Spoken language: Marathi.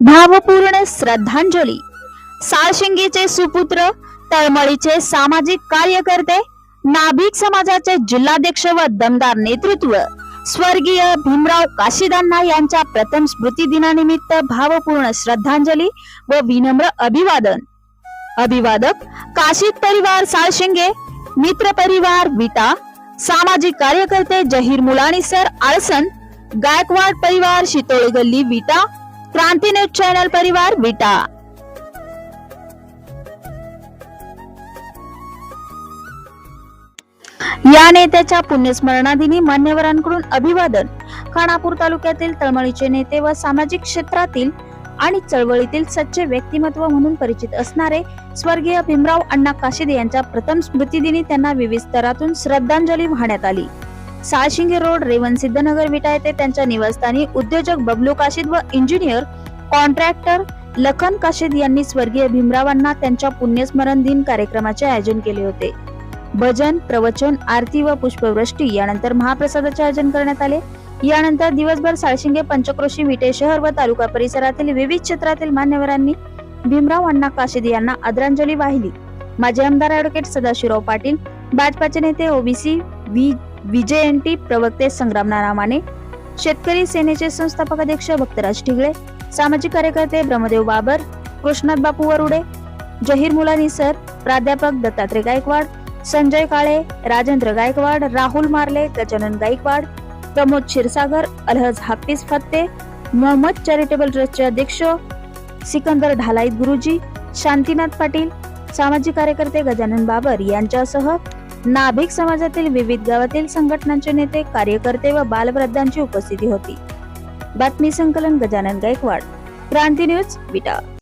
भावपूर्ण श्रद्धांजली. साळशिंगीचे सुपुत्र तळमळीचे सामाजिक कार्यकर्ते नाभिक समाजाचे जिल्हाध्यक्ष व दमदार नेतृत्व स्वर्गीय भीमराव काशीदांना यांच्या प्रथम स्मृती दिनानिमित्त भावपूर्ण श्रद्धांजली व विनम्र अभिवादन. अभिवादक काशीद परिवार साळशिंगे मित्र परिवार विटा सामाजिक कार्यकर्ते जहीर मुलाणी सर आळसन गायकवाड परिवार शितोळे गल्ली विटा क्रांती न्यूज चॅनल परिवार विटा. या नेत्याच्या पुण्यस्मरणादिनी मान्यवरांकडून अभिवादन. खानापूर तालुक्यातील तळमळीचे नेते व सामाजिक क्षेत्रातील आणि चळवळीतील सच्चे व्यक्तिमत्व म्हणून परिचित असणारे स्वर्गीय भीमराव अण्णा काशिदे यांच्या प्रथम स्मृतिदिनी त्यांना विविध स्तरातून श्रद्धांजली वाहण्यात आली. साळशिंगे रोड रेवन सिद्धनगर विटा येथे त्यांच्या निवासस्थानी उद्योजक बबलू काशीद व इंजिनियर कॉन्ट्रॅक्टर लखन काशीद यांनी स्वर्गीय भीमरावांना त्यांच्या पुण्यस्मरण दिन कार्यक्रमाचे आयोजन केले होते. भजन प्रवचन आरती व पुष्पवृष्टी यानंतर महाप्रसादाचे आयोजन करण्यात आले. यानंतर दिवसभर साळशिंगे पंचक्रोशी विटे शहर व तालुका परिसरातील विविध क्षेत्रातील मान्यवरांनी भीमराव अण्णा काशिद यांना आदरांजली वाहिली. माजी आमदार ऍडव्होकेट सदाशिवराव पाटील भाजपाचे नेते ओबीसी व्ही. विजयंती प्रवक्ते संग्राम नाना माने शेतकरी सेनेचे संस्थापक अध्यक्ष भक्तराज ठिगळे सामाजिक कार्यकर्ते ब्रह्मदेव बाबर कृष्णात बापू वरुडे जहीर मुलानी सर प्राध्यापक दत्तात्रय गायकवाड संजय काळे राजेंद्र गायकवाड राहुल मार्ले गजानन गायकवाड प्रमोद क्षीरसागर अलहज हाफिज फत्ते मोहम्मद चॅरिटेबल ट्रस्टचे अध्यक्ष सिकंदर ढालाईत गुरुजी शांतीनाथ पाटील सामाजिक कार्यकर्ते गजानन बाबर यांच्यासह नाभिक समाजातील विविध गावातील संघटनांचे नेते कार्यकर्ते व बालवृद्धांची उपस्थिती होती. बातमी संकलन गजानन गायकवाड. क्रांती न्यूज विटा.